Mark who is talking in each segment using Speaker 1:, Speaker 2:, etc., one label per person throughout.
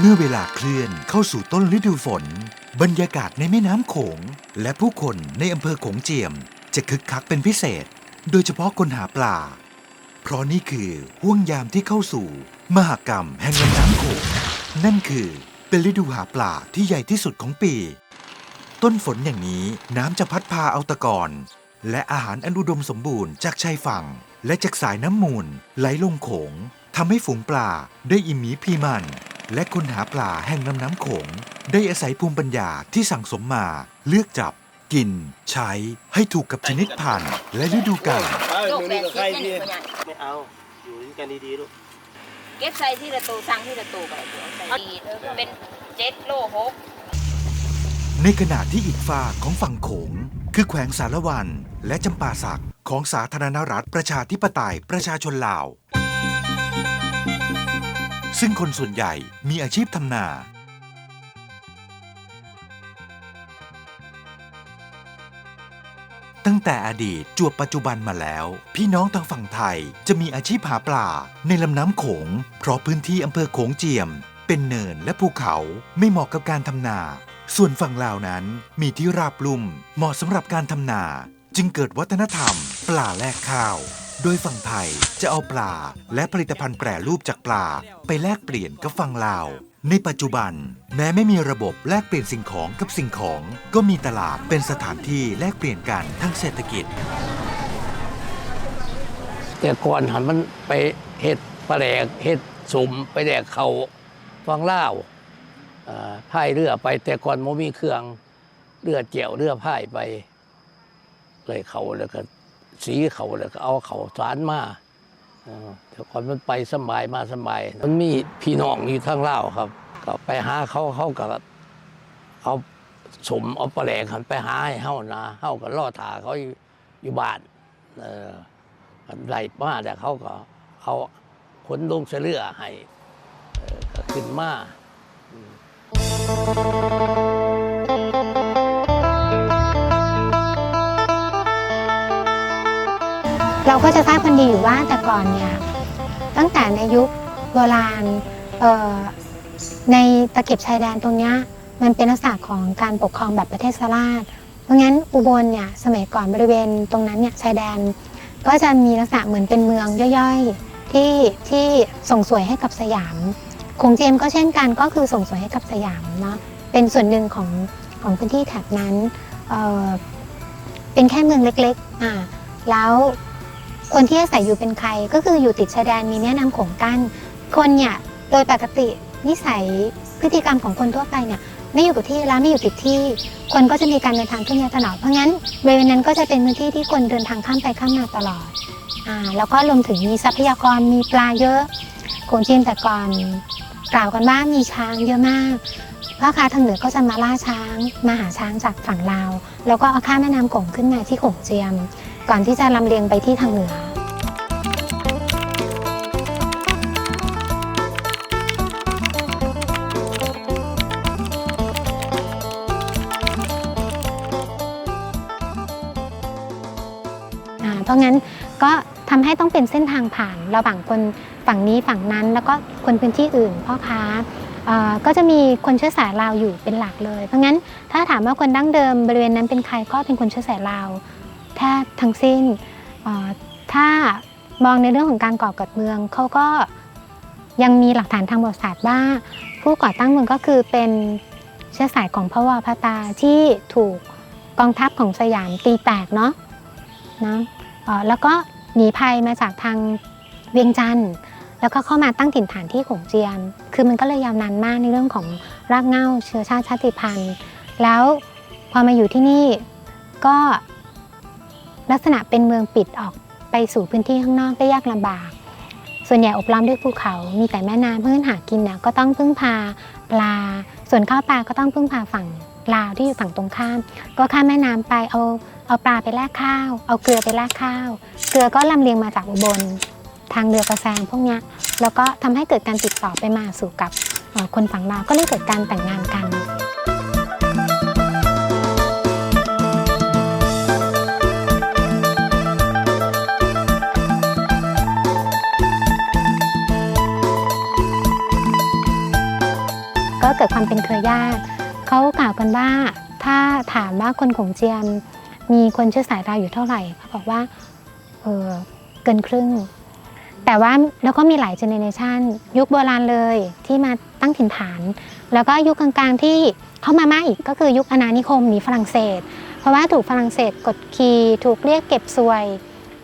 Speaker 1: เมื่อเวลาเคลื่อนเข้าสู่ต้นฤดูฝน บรรยากาศในแม่น้ำโขง และผู้คนในอำเภอโขงเจียม จะคึกคักเป็นพิเศษ โดยเฉพาะคนหาปลา เพราะนี่คือห่วงยามที่เข้าสู่ มหกรรมแห่งลำน้ำโขง นั่นคือเป็นฤดูหาปลาที่ใหญ่ที่สุดของปี ต้นฝนอย่างนี้น้ำจะพัดพาเอาตะกอนและอาหารอันอุดมสมบูรณ์จากชายฝั่ง และจากสายน้ำมูลไหลลงโขงทำให้ฝูงปลาได้อิ่มหมีพีมัน และคนหาปลาแห่งลำน้ำโขง ได้อาศัยภูมิปัญญาที่สั่งสมมา เลือกจับ กิน ใช้ให้ถูกกับชนิดพันธุ์และฤดูกาล
Speaker 2: เอ้ย
Speaker 3: โลก
Speaker 2: มึง
Speaker 3: แป
Speaker 2: นี่
Speaker 3: ด
Speaker 2: กับ
Speaker 3: สิ
Speaker 2: ใคร
Speaker 3: บ
Speaker 2: พี่
Speaker 3: เนี่ยนี่คน
Speaker 2: ไม่เอา อยู่ด้วยกันดีๆลูก
Speaker 3: เก็บใส่ที่ละตูสั่งที่ละตูไปเดี๋ยวใส่ดีเออเป็นเจ็ดโลหก
Speaker 1: ในขณะที่อีกฝากของฝั่งโขง คือแขวงสารวัน และจำปาสักของสาธารณรัฐประชาธิปไตยประชาชนลาว ซึ่งคนส่วนใหญ่มีอาชีพทำนา ตั้งแต่อดีตจวบปัจจุบันมาแล้ว พี่น้องทางฝั่งไทยจะมีอาชีพหาปลาในลำน้ำโขง เพราะพื้นที่อำเภอโขงเจียม เป็นเนินและภูเขาไม่เหมาะกับการทำนา ส่วนฝั่งลาวนั้นมีที่ราบลุ่มเหมาะสำหรับการทำนา จึงเกิดวัฒนธรรม ปลาแลกข้าว โดยฝั่งไทยจะเอาปลาและผลิตภัณฑ์แปรรูปจากปลา ไปแลกเปลี่ยนกับฝั่งลาว ในปัจจุบัน แม้ไม่มีระบบแลกเปลี่ยนสิ่งของกับสิ่งของ ก็มีตลาดเป็นสถานที่แลกเปลี่ยนกันทั้งเศรษฐกิจ
Speaker 4: แต่ก่อนหันมันไปเฮ็ดปลาแดกเฮ็ดสุมไปแดกเขาฟังเล่าวเอ่อพายเรือไปแต่ก่อนโมมีเครื่องเรือเจียวเรือพายไป เลยเขาแล้วก็ สีเขาแล้วก็เอาเขาสารมาเออแต่ก่อนมันไปสบายมาสบาย มันมีพี่น้องอยู่ทางเล่าครับ ก็ไปหาเขาเขาก็เอาสมเอาปลาแหลกันไปหาให้เฮานะเฮาก็ล่อถาเขาอยู่บ้านเออไหลมาแต่เขาก็เอาขนลงเสลือให้เอ่อก็ขึ้นมา
Speaker 5: เราก็จะทราบกันดีอยู่ว่าแต่ก่อนเนี่ยตั้งแต่ในยุคโบราณในตะเข็บชายแดนตรงนี้มันเป็นลักษณะของการปกครองแบบประเทศสลาดเพราะงั้นอุบลเนี่ยสมัยก่อนบริเวณตรงนั้นเนี่ยชายแดน ก็จะมีลักษณะเหมือนเป็นเมืองย่อยๆที่ที่ส่งสวยให้กับสยามคงเจมก็เช่นกันก็คือส่งสวยให้กับสยามเนาะเป็นส่วนหนึ่งของของพื้นที่แถบนั้นเเป็นแค่เมืองเล็กๆอ่าแล้ว คนที่อาศัยอยู่เป็นใคร ก็คืออยู่ติดชายแดนมีแม่น้ำโขงกั้นคนเนี่ยโดยปกตินิสัยพฤติกรรมของคนทั่วไปเนี่ยไม่อยู่กับที่แล้วไม่อยู่ติดที่ คนก็จะมีการเดินทางขึ้นมาตลอดเพราะงั้นบริเวณนั้นก็จะเป็นพื้นที่ที่คนเดินทางข้ามไปข้ามมาตลอดอ่าแล้วก็รวมถึงมีทรัพยากรมีปลาเยอะโขงจีนแต่ก่อนกล่าวกันว่ามีช้างเยอะมากพ่อค้าทางเหนือก็จะมาล่าช้าง มาหาช้างจากฝั่งลาว แล้วก็เอาข้ามแม่น้ำโขงขึ้นมาที่โขงเจียม ก่อนที่จะลำเลียงไปที่ทางเหนืออ่าเพราะงั้นก็ทำให้ต้องเป็นเส้นทางผ่านระหว่างคนฝั่งนี้ฝั่งนั้น แล้วก็คนพื้นที่อื่นพ่อค้าเอ่อก็จะมีคนเชื้อสายลาวอยู่เป็นหลักเลย เพราะงั้นถ้าถามว่าคนดั้งเดิมบริเวณนั้นเป็นใครก็เป็นคนเชื้อสายลาว แทบทั้งสิ้น ถ้ามองในเรื่องของการก่อเกิดเมืองเขาก็ยังมีหลักฐานทางประวัติศาสตร์ว่า ผู้ก่อตั้งเมืองก็คือเป็นเชื้อสายของพระวพตาที่ถูกกองทัพของสยามตีแตกเนาะนะแล้วก็หนีภัยมาจากทางเวียงจันทร์แล้วก็เข้ามาตั้งถิ่นฐานที่โขงเจียมคือมันก็เลยยาวนานมากในเรื่องของรากเหง้าเชื้อชาติชาติพันธุ์ แล้วพอมาอยู่ที่นี่ก็ ลักษณะเป็นเมืองปิดออกไปสู่พื้นที่ข้างนอกได้ยากลำบาก ส่วนใหญ่อบล้อมด้วยภูเขา มีแต่แม่น้ำเพื่อหากินเนี่ยก็ต้องพึ่งพาปลา ส่วนข้าวปลาก็ต้องพึ่งพาฝั่งลาวที่อยู่ฝั่งตรงข้าม ก็ข้ามแม่น้ำไปเอาเอาปลาไปแลกข้าว เอาเกลือไปแลกข้าว เกลือก็ลำเลียงมาจากอุบล ทางเรือกระแซงพวกนี้แล้วก็ทำให้เกิดการติดต่อไปมาสู่กับคนฝั่งลาวก็เลยเกิดการแต่งงานกัน
Speaker 1: ผ
Speaker 5: เกิดความเป็นเครือญาติเขากล่าวกันว่าถ้าถามว่าคนขงเจียมมีคนเชื้อสายลาวอยู่เท่าไหร่เขาบอกว่าเออเกินครึ่ง แต่ว่าแล้วก็มีหลายเจเนเรชันยุคโบราณเลยที่มาตั้งถิ่นฐาน แล้วก็ยุคกลางๆที่เข้ามามากอีกก็คือยุคอาณานิคมหนีฝรั่งเศส เพราะว่าถูกฝรั่งเศสกดขี่ถูกเรียกเก็บสวย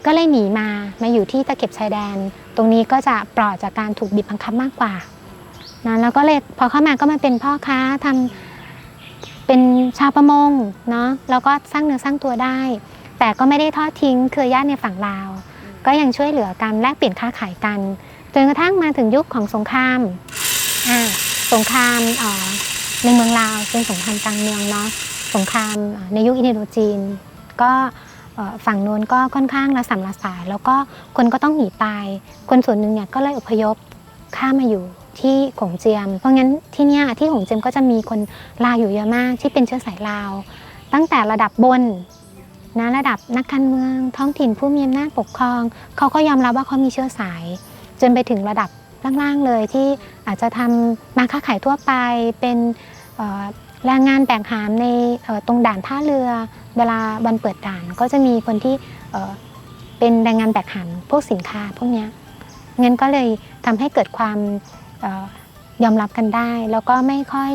Speaker 5: ก็เลยหนีมามาอยู่ที่ตะเข็บชายแดน ตรงนี้ก็จะปลอดจากการถูกบีบบังคับมากกว่า นะแล้วก็เลยพอเข้ามาก็มาเป็นพ่อค้าทำเป็นชาวประมงเนาะแล้วก็สร้างเนื้อสร้างตัวได้ แต่ก็ไม่ได้ทอดทิ้งเครือญาติในฝั่งลาว ก็ยังช่วยเหลือกันแลกเปลี่ยนค้าขายกันจนกระทั่งมาถึงยุคของสงครามอ่าสงครามอ่อในเมืองลาวเป็นสงครามกลางเมืองเนาะสงครามในยุคอินโดจีน ก็ฝั่งโน้นก็ค่อนข้างระสำระสาย แล้วก็คนก็ต้องหนีตาย คนส่วนหนึ่งเนี่ยก็เลยอพยพข้ามมาอยู่ ที่ขงเจียม เพราะงั้นที่นี่ที่ขงเจียมก็จะมีคนลาวอยู่เยอะมากที่เป็นเชื้อสายลาว ตั้งแต่ระดับบนนะระดับนักการเมืองท้องถิ่นผู้มีอำนาจปกครองเขาก็ยอมรับว่าเขามีเชื้อสาย จนไปถึงระดับล่างๆเลยที่อาจจะทำมาค้าขายทั่วไปเป็นแรงงานแบกหามในตรงด่านท่าเรือ เวลาวันเปิดด่านก็จะมีคนที่เป็นแรงงานแบกหามพวกสินค้าพวกนี้ยงั้นก็เลยทำให้เกิดความ ยอมรับกันได้ แล้วก็ไม่ค่อย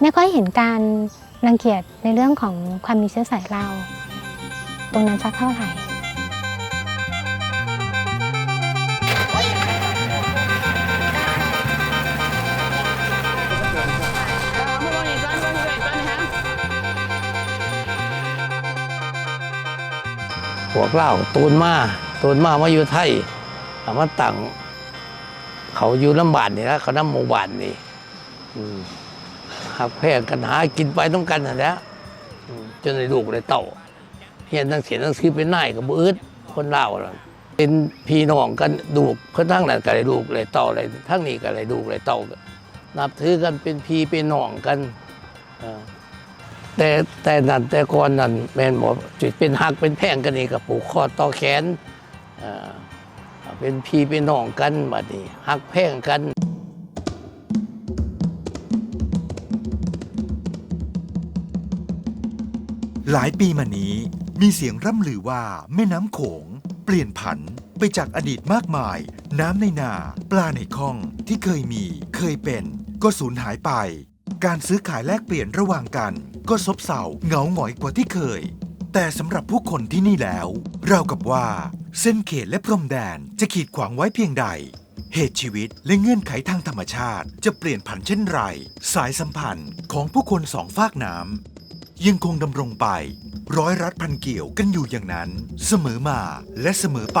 Speaker 5: ไม่ค่อยเห็นการรังเกียจในเรื่องของความมีเชื้อสายเรา ตรงนั้นสักเท่าไหร่
Speaker 4: พวกเล่าตูนมาตูนมามาอยู่ไทยมาตั้ง เขาอยู่ลำบานนี่นะเขาน้ำหมู่บ้านนี่หักแพงกันหากินไปต้องกันนั่นแหละจนในลูกเลยเต่าเฮียนทั้งเสียทั้งซื้อเป็นนายกับบืดคนเล่าเป็นพี่น้องกันดูกเพื่อนทั้งนั้นก็เลยลูกเลยเต่าเลยทั้งนี้ก็เลยลูกเลยเต่านับถือกันเป็นพี่เป็นน้องกันแต่แต่นั่นแต่ก่อนนั่นแม่นบอกจุดเป็นหักเป็นแพงกันนี่กับผูกคอต่อแขนอ่อ เป็นพี่เป็นน้องกันบัดนี้หักแพงกัน
Speaker 1: หลายปีมานี้มีเสียงร่ำลือว่าแม่น้ำโขง เปลี่ยนผันไปจากอดีตมากมาย น้ำในนา ปลาในคลองที่เคยมีเคยเป็น ก็สูญหายไป การซื้อขายแลกเปลี่ยนระหว่างกัน ก็ซบเซาเหงาหงอยกว่าที่เคย แต่สำหรับผู้คนที่นี่แล้ว เรากับว่า เส้นเขตและพรมแดนจะขีดขวางไว้เพียงใด เหตุชีวิตและเงื่อนไขทางธรรมชาติ จะเปลี่ยนผันเช่นไร สายสัมพันธ์ของผู้คนสองฝากน้ำยังคงดำรงไป ร้อยรัดพันเกี่ยวกันอยู่อย่างนั้น เสมอมาและเสมอไป